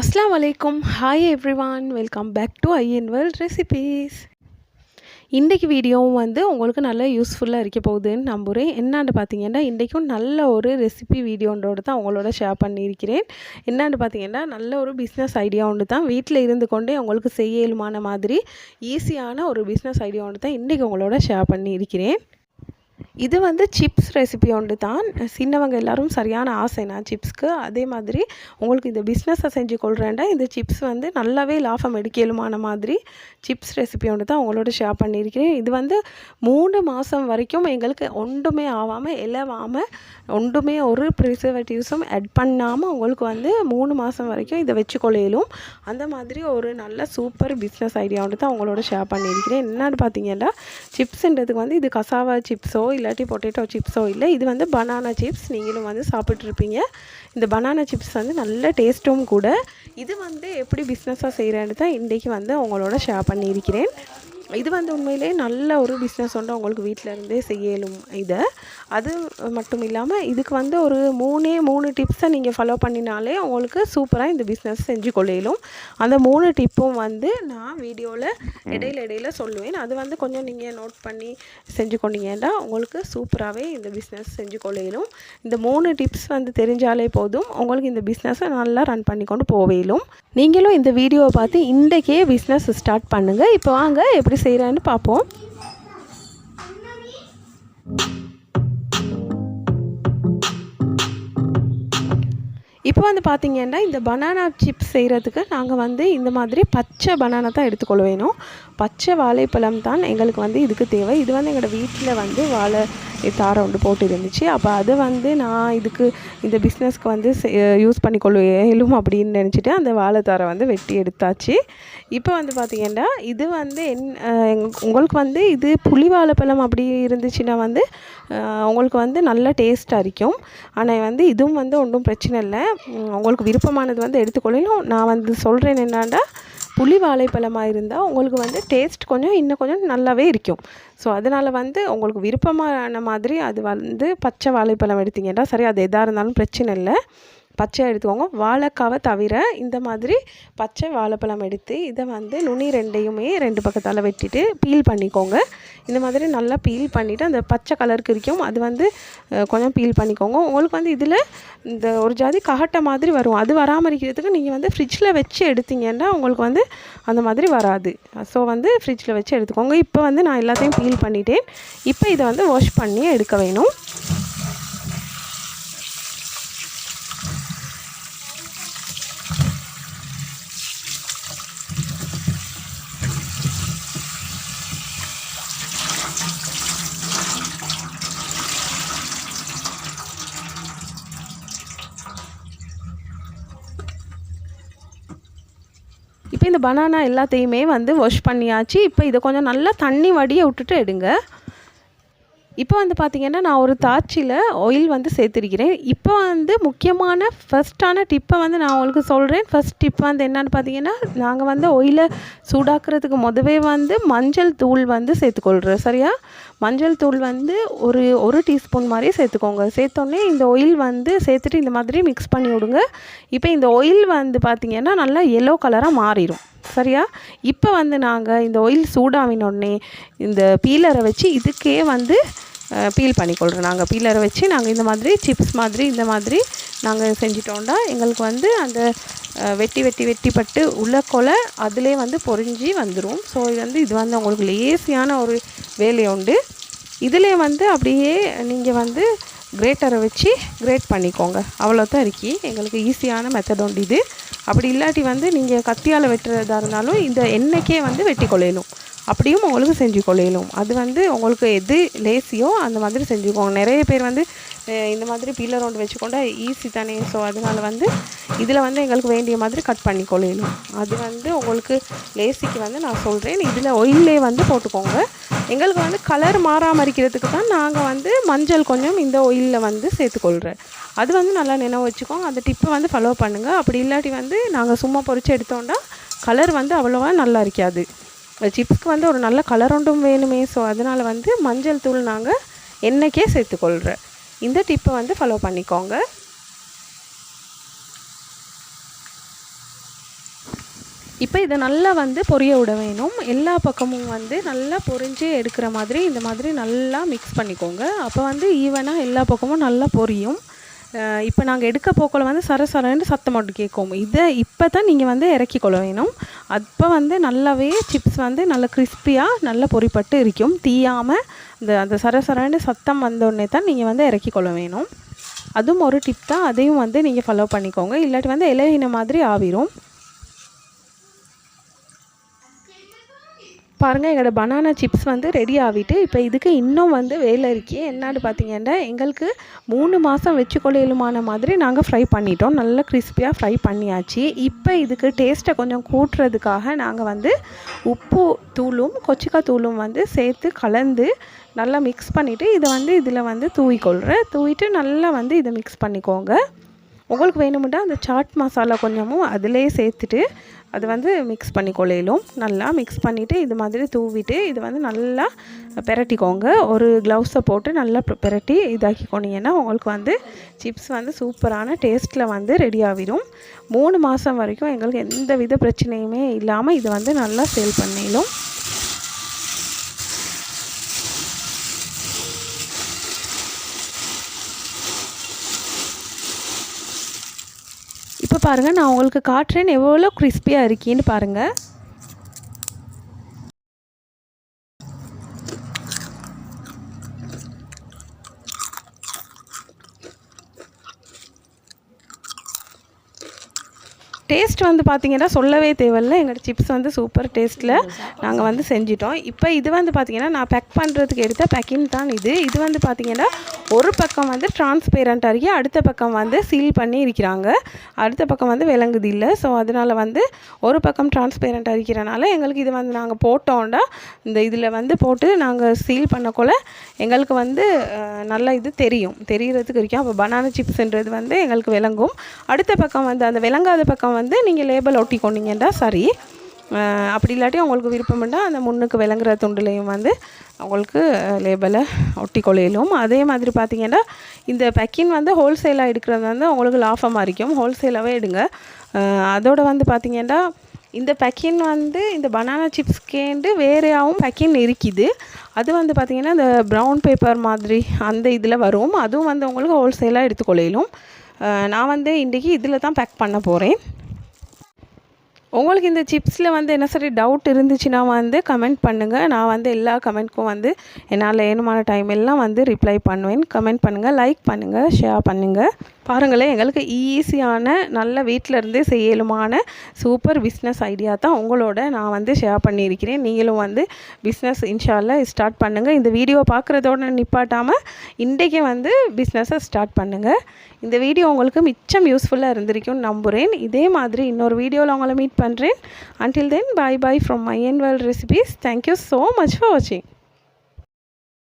அஸ்லாம் வலைக்கும். Hi everyone welcome back to I N world recipes இன்றைக்கு வீடியோவும் வந்து உங்களுக்கு நல்ல யூஸ்ஃபுல்லாக இருக்க போகுதுன்னு நம்புகிறேன் என்னான்னு பார்த்தீங்கன்னா இன்றைக்கும் நல்ல ஒரு ரெசிபி வீடியோன்றோடு தான் உங்களோட ஷேர் பண்ணியிருக்கிறேன். என்னான்னு பார்த்தீங்கன்னா நல்ல ஒரு பிஸ்னஸ் ஐடியா ஒன்று தான். வீட்டில் இருந்து கொண்டே உங்களுக்கு செய்யலுமான மாதிரி ஈஸியான ஒரு பிஸ்னஸ் ஐடியா ஒன்று தான் இன்றைக்கி உங்களோட ஷேர் பண்ணியிருக்கிறேன். இது வந்து சிப்ஸ் ரெசிபி ஒன்று தான் சின்னவங்க எல்லோரும் சரியான ஆசை நான் சிப்ஸ்க்கு அதே மாதிரி உங்களுக்கு இந்த பிஸ்னஸை செஞ்சு கொள்கிறேன்டா இந்த சிப்ஸ் வந்து நல்லாவே லாபம் எடுக்கலுமான மாதிரி சிப்ஸ் ரெசிபி ஒன்று தான் உங்களோட ஷேர் பண்ணியிருக்கிறேன். இது வந்து மூணு மாதம் வரைக்கும் எங்களுக்கு ஒன்றுமே ஆகாமல் இலவாமல் ஒன்றுமே ஒரு ப்ரிசர்வேட்டிவ்ஸும் ஆட் பண்ணாமல் உங்களுக்கு வந்து மூணு மாதம் வரைக்கும் இதை வச்சு கொள்ளையிலும். அந்த மாதிரி ஒரு நல்ல சூப்பர் பிஸ்னஸ் ஐடியா ஒன்று தான் உங்களோட ஷேர் பண்ணியிருக்கிறேன். என்னென்னு பார்த்தீங்கன்னா சிப்ஸுன்றதுக்கு வந்து இது கசாவா சிப்ஸோ இல்லை இல்லாட்டி பொட்டேட்டோ சிப்ஸோ இல்லை. இது வந்து பனானா சிப்ஸ். நீங்களும் வந்து சாப்பிட்ருப்பீங்க இந்த பனானா சிப்ஸ் வந்து நல்ல டேஸ்ட்டும் கூட. இது வந்து எப்படி பிஸ்னஸாக செய்கிறேன்னு தான் இன்றைக்கி வந்து உங்களோட ஷேர் பண்ணியிருக்கிறேன். இது வந்து உண்மையிலே நல்ல ஒரு பிஸ்னஸ் ஒன்று உங்களுக்கு வீட்டில் இருந்தே செய்யலும் இதை. அது மட்டும் இல்லாமல் இதுக்கு வந்து ஒரு மூணே மூணு டிப்ஸை நீங்கள் ஃபாலோ பண்ணினாலே உங்களுக்கு சூப்பராக இந்த பிஸ்னஸ் செஞ்சு கொள்ளையிலும் அந்த மூணு டிப்பும் வந்து நான் வீடியோவில் இடையில இடையில சொல்லுவேன். அது வந்து கொஞ்சம் நீங்கள் நோட் பண்ணி செஞ்சு கொண்டீங்கன்னா உங்களுக்கு சூப்பராகவே இந்த பிஸ்னஸ் செஞ்சு கொள்ளையிலும் இந்த மூணு டிப்ஸ் வந்து தெரிஞ்சாலே போதும் உங்களுக்கு இந்த பிஸ்னஸை நல்லா ரன் பண்ணி கொண்டு போவேலும். நீங்களும் இந்த வீடியோவை பார்த்து இன்றைக்கே பிஸ்னஸ் ஸ்டார்ட் பண்ணுங்கள் இப்போ வாங்க எப்படி செய்கிறான்னு பார்ப்போம் இப்போ வந்து பார்த்திங்கன்னா இந்த பனானா சிப்ஸ் செய்கிறதுக்கு நாங்கள் வந்து இந்த மாதிரி பச்சை பனானா தான் எடுத்துக்கொள்ள வேணும். பச்சை வாழைப்பழம் தான் எங்களுக்கு வந்து இதுக்கு தேவை. இது வந்து எங்களோட வீட்டில் வந்து வாழை தாரம் ஒன்று போட்டு இருந்துச்சு. அப்போ அதை வந்து நான் இதுக்கு இந்த பிஸ்னஸ்க்கு வந்து யூஸ் பண்ணிக்கொள்ளும் அப்படின்னு நினச்சிட்டு அந்த வாழைத்தாரை வந்து வெட்டி எடுத்தாச்சு. இப்போ வந்து பார்த்திங்கன்னா இது வந்து என் உங்களுக்கு வந்து இது புளி வாழைப்பழம் அப்படி இருந்துச்சுன்னா வந்து உங்களுக்கு வந்து நல்ல டேஸ்ட்டாக இருக்கும் ஆனால் வந்து இதுவும் வந்து ஒன்றும் பிரச்சனை இல்லை. உங்களுக்கு விருப்பமானது வந்து எடுத்துக்கொள்ளணும் நான் வந்து சொல்கிறேன் என்னாண்டா புளி வாழைப்பழமாக இருந்தால் உங்களுக்கு வந்து டேஸ்ட் கொஞ்சம் இன்னும் கொஞ்சம் நல்லாவே இருக்கும். ஸோ அதனால் வந்து உங்களுக்கு விருப்பமான மாதிரி அது வந்து பச்சை வாழைப்பழம் எடுத்தீங்கன்னா சரி அது எதாக இருந்தாலும் பிரச்சனை இல்லை. பச்சை எடுத்துக்கோங்க. வாழைக்காவை தவிர இந்த மாதிரி பச்சை வாழைப்பழம் எடுத்து இதை வந்து நுனி ரெண்டையுமே ரெண்டு பக்கத்தால் வெட்டிட்டு பீல் பண்ணிக்கோங்க. இந்த மாதிரி நல்லா பீல் பண்ணிவிட்டு அந்த பச்சை கலருக்கு இருக்கும் அது வந்து கொஞ்சம் பீல் பண்ணிக்கோங்க. உங்களுக்கு வந்து இதில் இந்த ஒரு ஜாதி ககட்டை மாதிரி வரும். அது வராமல் இருக்கிறதுக்கு நீங்கள் வந்து ஃப்ரிட்ஜில் வச்சு எடுத்தீங்கன்னா உங்களுக்கு வந்து அந்த மாதிரி வராது. ஸோ வந்து ஃப்ரிட்ஜில் வச்சு எடுத்துக்கோங்க. இப்போ வந்து நான் எல்லாத்தையும் பீல் பண்ணிட்டேன். இப்போ இதை வந்து வாஷ் பண்ணி எடுக்க வேணும். இப்போ இந்த பனானா எல்லாத்தையுமே வந்து வாஷ் பண்ணியாச்சு. இப்போ இதை கொஞ்சம் நல்லா தண்ணி வடியை விட்டுட்டு எடுங்க. இப்போ வந்து பார்த்திங்கன்னா நான் ஒரு தாச்சியில் ஆயில் வந்து சேர்த்துருக்கிறேன். இப்போ வந்து முக்கியமான ஃபஸ்ட்டான டிப்பை வந்து நான் உங்களுக்கு சொல்கிறேன் ஃபஸ்ட் டிப் வந்து என்னென்னு பார்த்தீங்கன்னா நாங்கள் வந்து ஒயிலை சூடாக்குறதுக்கு முதவே வந்து மஞ்சள் தூள் வந்து சேர்த்துக்கொள்கிறோம் சரியா? மஞ்சள் தூள் வந்து ஒரு ஒரு டீஸ்பூன் மாதிரி சேர்த்துக்கோங்க. சேர்த்தோன்னே இந்த ஒயில் வந்து சேர்த்துட்டு இந்த மாதிரி மிக்ஸ் பண்ணி விடுங்க. இப்போ இந்த ஒயில் வந்து பார்த்திங்கன்னா நல்லா எல்லோ கலராக மாறிடும் சரியா? இப்போ வந்து நாங்கள் இந்த ஒயில் சூடாவினோடனே இந்த பீலரை வச்சு இதுக்கே வந்து பீல் பண்ணிக்கொள்கிறோம் நாங்கள் பீலரை வச்சு நாங்கள் இந்த மாதிரி சிப்ஸ் மாதிரி இந்த மாதிரி நாங்கள் செஞ்சிட்டோம்னா எங்களுக்கு வந்து அந்த வெட்டி வெட்டி வெட்டி பட்டு உள்ள கொலை அதிலே வந்து பொறிஞ்சி வந்துடும் ஸோ இது வந்து இது வந்து உங்களுக்கு லேசியான ஒரு வேலை உண்டு. இதிலே வந்து அப்படியே நீங்கள் வந்து கிரேட்டரை வச்சு கிரேட் பண்ணிக்கோங்க. அவ்வளோதான் இருக்கி. எங்களுக்கு ஈஸியான மெத்தட் உண்டு இது. அப்படி இல்லாட்டி வந்து நீங்கள் கத்தியால் வெட்டுறதா இருந்தாலும் இந்த எண்ணெய்க்கே வந்து வெட்டி கொள்ளையணும் அப்படியும் உங்களுக்கு செஞ்சு கொள்ளையிலும் அது வந்து உங்களுக்கு எது லேசியோ அந்த மாதிரி செஞ்சுக்கோங்க நிறைய பேர் வந்து இந்த மாதிரி பீலர் ஒன்று வச்சுக்கொண்டா ஈஸி தானே. ஸோ அதனால் வந்து இதில் வந்து எங்களுக்கு வேண்டிய மாதிரி கட் பண்ணி கொள்ளையிலும் அது வந்து உங்களுக்கு லேசிக்கு வந்து நான் சொல்கிறேன் இதில் ஒயிலே வந்து போட்டுக்கோங்க. எங்களுக்கு வந்து கலர் மாறாமல் இருக்கிறதுக்கு தான் நாங்கள் வந்து மஞ்சள் கொஞ்சம் இந்த ஒயிலில் வந்து சேர்த்துக்கொள்கிறேன் அது வந்து நல்லா நினைவு வச்சுக்கோங்க. அந்த டிப்பை வந்து ஃபாலோ பண்ணுங்கள் அப்படி இல்லாட்டி வந்து நாங்கள் சும்மா பொறிச்சு எடுத்தோம்னா கலர் வந்து அவ்வளோவா நல்லா இருக்காது. சிப்ஸ்க்கு வந்து ஒரு நல்ல கலர் ஒன்றும் வேணுமே. ஸோ அதனால் வந்து மஞ்சள் தூள் நாங்கள் எண்ணெய்க்கே சேர்த்துக்கொள்கிறேன் இந்த டிப்பை வந்து ஃபாலோ பண்ணிக்கோங்க. இப்போ இதை நல்லா வந்து பொரிய விட வேணும். எல்லா பக்கமும் வந்து நல்லா பொரிஞ்சு எடுக்கிற மாதிரி இந்த மாதிரி நல்லா மிக்ஸ் பண்ணிக்கோங்க. அப்போ வந்து ஈவனாக எல்லா பக்கமும் நல்லா பொரியும். இப்போ நாங்கள் எடுக்க போக்கில் வந்து சர சரன்னு சத்தம் மட்டும் கேட்கும். இதை இப்போ தான் நீங்கள் வந்து இறக்கி கொள்ள வேணும். அப்போ வந்து நல்லாவே சிப்ஸ் வந்து நல்லா கிறிஸ்பியாக நல்லா பொறிப்பட்டு இருக்கும். தீயாமல் இந்த அந்த சர சரன்னு சத்தம் வந்தோடனே தான் நீங்கள் வந்து இறக்கி கொள்ள வேணும். அதுவும் ஒரு டிப் தான். அதையும் வந்து நீங்கள் ஃபாலோ பண்ணிக்கோங்க. இல்லாட்டி வந்து இலையின மாதிரி ஆவிரும். பாருங்கள் எங்களோட பனானா சிப்ஸ் வந்து ரெடி ஆகிட்டு இப்போ இதுக்கு இன்னும் வந்து வேலை இருக்கே. என்னன்னு பார்த்தீங்கன்னா எங்களுக்கு மூணு மாதம் வச்சு கொள்ளையிலுமான மாதிரி நாங்கள் ஃப்ரை பண்ணிட்டோம். நல்லா கிறிஸ்பியாக ஃப்ரை பண்ணியாச்சு. இப்போ இதுக்கு டேஸ்ட்டை கொஞ்சம் கூட்டுறதுக்காக நாங்கள் வந்து உப்பு தூளும் கொச்சிக்காய் தூளும் வந்து சேர்த்து கலந்து நல்லா மிக்ஸ் பண்ணிவிட்டு இதை வந்து இதில் வந்து தூவிக்கொள்கிறேன் தூவிட்டு நல்லா வந்து இதை மிக்ஸ் பண்ணிக்கோங்க. உங்களுக்கு வேணுமெண்டா அந்த சாட் மசாலா கொஞ்சமும் அதிலே சேர்த்துட்டு அது வந்து மிக்ஸ் பண்ணி கொள்ளையிலும். நல்லா மிக்ஸ் பண்ணிவிட்டு இது மாதிரி தூவிட்டு இது வந்து நல்லா பெரட்டிக்கோங்க. ஒரு க்ளவுஸை போட்டு நல்லா பெரட்டி இதாக்கிக்கொனீங்கன்னா உங்களுக்கு வந்து சிப்ஸ் வந்து சூப்பரான டேஸ்ட்டில் வந்து ரெடி ஆகிடும் மூணு மாதம் வரைக்கும் எங்களுக்கு எந்த வித பிரச்சனையுமே இல்லாமல் இது வந்து நல்லா சேல் பண்ணிடும் பாருங்கள் நான் உங்களுக்கு காட்டுறேன். எவ்வளோ கிறிஸ்பியாக இருக்கீன்னு பாருங்கள் டேஸ்ட் வந்து பார்த்தீங்கன்னா சொல்லவே தேவையில்ல. எங்களோட சிப்ஸ் வந்து சூப்பர் டேஸ்ட்டில் நாங்கள் வந்து செஞ்சிட்டோம். இப்போ இது வந்து பார்த்தீங்கன்னா நான் பேக் பண்ணுறதுக்கு எடுத்த பேக்கிங் தான் இது. இது வந்து பார்த்தீங்கன்னா ஒரு பக்கம் வந்து டிரான்ஸ்பேரண்ட் அருகே அடுத்த பக்கம் வந்து சீல் பண்ணி இருக்கிறாங்க. அடுத்த பக்கம் வந்து விளங்குது இல்லை. ஸோ அதனால் வந்து ஒரு பக்கம் டிரான்ஸ்பேரண்ட் அரிக்கிறனால எங்களுக்கு இது வந்து நாங்கள் போட்டோம்னா இந்த இதில் வந்து போட்டு நாங்கள் சீல் பண்ணக்குள்ள எங்களுக்கு வந்து நல்ல நல்லா இது தெரியும். தெரிகிறதுக்கு இருக்கும் அப்போ பனானா சிப்ஸ்ன்றது வந்து எங்களுக்கு விளங்கும். அடுத்த பக்கம் வந்து அந்த விளங்காத பக்கம் வந்து நீங்கள் லேபிள் ஒட்டிக்கொண்டீங்கன்னா சரி. அப்படி இல்லாட்டி உங்களுக்கு விருப்பம்னா அந்த முன்னுக்கு விளங்குற துண்டுலையும் வந்து உங்களுக்கு லேபிளை ஒட்டி கொள்ளையிலும் அதே மாதிரி பார்த்தீங்கன்னா இந்த பக்கின் வந்து ஹோல்சேலாக எடுக்கிறது வந்து உங்களுக்கு லாபமாக இருக்கும். ஹோல்சேலாகவே எடுங்க. அதோடு அதோட வந்து பார்த்தீங்கன்னா இந்த பக்கின் வந்து இந்த பனானா சிப்ஸ்கேண்டு வேறையாகவும் பக்கின் இருக்குது. அது வந்து பார்த்திங்கன்னா இந்த ப்ரௌன் பேப்பர் மாதிரி அந்த இதில் வரும். அதுவும் வந்து உங்களுக்கு ஹோல்சேலாக எடுத்துக்கொள்ளையிலும் அஹ் நான் வந்து இன்றைக்கி இதில் தான் பேக் பண்ண போகிறேன் உங்களுக்கு இந்த சிப்ஸில் வந்து என்ன சரி டவுட் இருந்துச்சுன்னா வந்து கமெண்ட் பண்ணுங்கள் நான் வந்து எல்லா கமெண்ட்க்கும் வந்து என்னால் ஏனுமான டைம் எல்லாம் வந்து ரிப்ளை பண்ணுவேன். கமெண்ட் பண்ணுங்கள் லைக் பண்ணுங்கள் ஷேர் பண்ணுங்கள் பாருங்களேன் எங்களுக்கு ஈஸியான நல்ல வீட்டில் இருந்தே செய்யலுமான சூப்பர் பிஸ்னஸ் ஐடியா தான் உங்களோட நான் வந்து ஷேர் பண்ணியிருக்கிறேன். நீங்களும் வந்து பிஸ்னஸ் இன்ஷால்ல ஸ்டார்ட் பண்ணுங்கள் இந்த வீடியோ பார்க்குறதோட நிப்பாட்டாமல் இன்றைக்கே வந்து பிஸ்னஸை ஸ்டார்ட் பண்ணுங்கள் இந்த வீடியோ உங்களுக்கு மிச்சம் யூஸ்ஃபுல்லாக இருந்திருக்கும்னு நம்புகிறேன் இதே மாதிரி இன்னொரு வீடியோவில் உங்களை மீட் பண்ணுறேன் until then bye bye from my and well recipes thank you so much for வாட்சிங்